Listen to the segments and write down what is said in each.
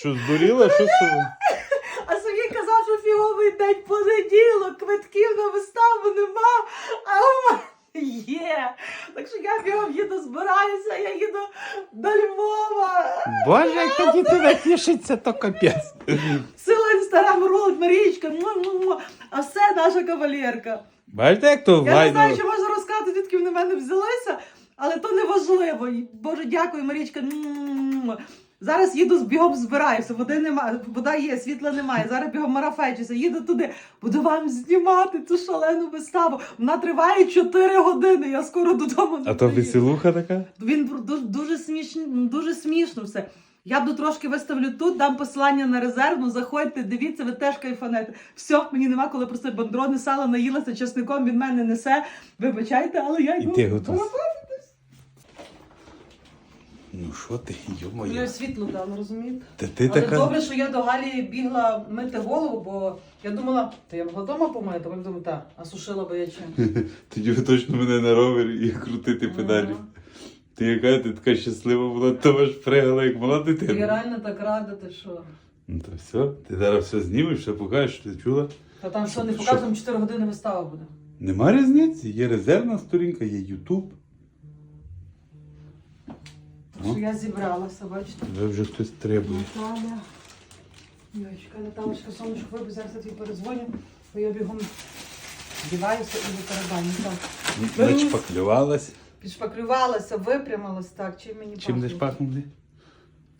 Що здуріла? Що собі? А Сергій казав, що фіговий день понеділок, квитків на виставу нема, а у мене є. Так що я бігом їду, збираюся, я їду до Львова. Боже, як тоді тебе тішиться, то капець. Сила інстаграму ролик Марічка, му-му-му. а все наша кавалерка. Бачите, як то Я не знаю, вайно. чи можна розказати, звідки вони в мене взялися, але то не важливо. Боже, дякую, Марічка. Зараз їду з бігом збираюся, води немає, вода є, світла немає. Зараз бігом марафечуся, їду туди, буду вам знімати цю шалену виставу. Вона триває 4 години. Я скоро додому не А то веселуха така? Він дуже, дуже смішно, дуже смішно все. Я буду трошки виставлю тут, дам посилання на резервну. Заходьте, дивіться, ви теж кайфанете. Все, мені нема коли просто бандрони сала наїлася чесником, від мене несе. Вибачайте, але я І ти готова. Ну що ти, йо-моє. світло дала, розумієте? Та ти Але така. добре, що я до Галі бігла мити голову, бо я думала, то я могла вдома помити, а я думаю, так, а сушила би я чим. Тоді ви точно мене на ровері і крутити педалі. Ти яка ти така щаслива була, то ж пригала, як мала Я реально так рада, ти що. Ну то все, ти зараз все знімеш, все покажеш, що ти чула. Та там що не Що? покажемо, 4 години вистава буде. Нема різниці, є резервна сторінка, є Ютуб. Так що я зібралася, бачите. Тебе вже хтось требує. Наталя. Йочка, Наталочка, сонечко, вибіг, зараз я тобі перезвоню, бо я бігом вдіваюся і до тарабані. Так. Начпаклювалась. Підшпаклювалася, випрямилась так, чим мені Чим десь пахнути?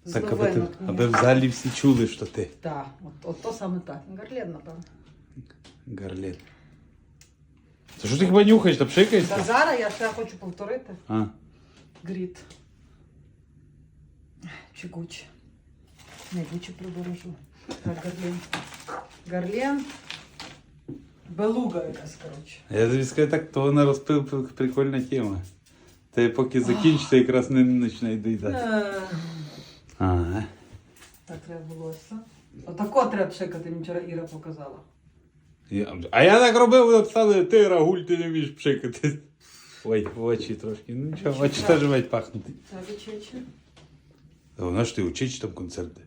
З Так, аби, ти, новинок. аби в залі всі чули, що ти. Так, от, от то саме так. Гарлен, напевно. Гарлет. Це що ти хіба нюхаєш та Та пшикаєшся? зараз я ще хочу повторити. А, Гріт. Не, Гуччі прибережу. Так, Гарлен. Гарлен. Белуга якась, коротше. я тобі скажу так, то вона розпив прикольна тема. Та поки закінчиться, якраз не почне доїдати. Е, Ага. Так треба волосся. Отако треба пшикати, мені вчора Іра показала. Я- А я так робив, написали, ти рагуль, ти не вмієш пшикати. Ой, в очі трошки. Ну нічого, очі теж мають пахнути. Так, чече. Вона ж ти учить там концерти.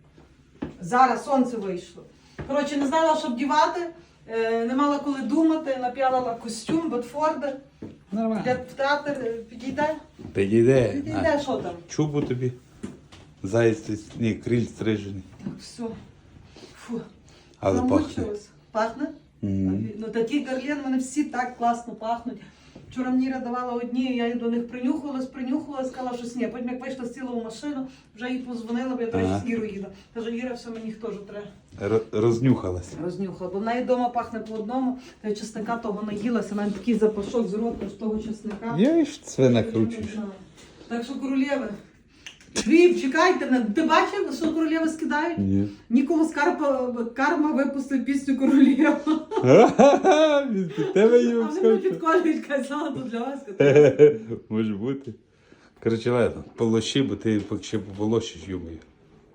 Зараз сонце вийшло. Коротше, не знала, що вдівати, е, не мала коли думати, нап'ялила костюм, ботфорди. Для Нормально. в театр е, підійде? Підійде. Підійде, що там? Чубу тобі. Заєць, ні, криль стрижений. Так, все. Фу. Але пахне. Замучилась. Пахне? Мгм. Ну такі гарлен, вони всі так класно пахнуть. Вчора мені давала одні, я до них принюхувалась, принюхувалась, сказала, що сні. Потім як вийшла з в машину, вже їй позвонила, бо я до речі, з Ірою їду. Каже, Іра, все мені теж треба. Рознюхалася. Рознюхала, бо в неї вдома пахне по одному, та чесника того наїлася, навіть такий запашок з року з того чесника. Я ж це накручуєш. Так що королєви. Вів, чекайте, ти бачив, що королєви скидають? Ні. Нікого Скарпа Карма випустив пісню королєва. Він під тебе її А вони вскочив. підколюють, казала, то для вас. Може бути. Коротше, ладно, полощи, бо ти ще полощиш, юмою.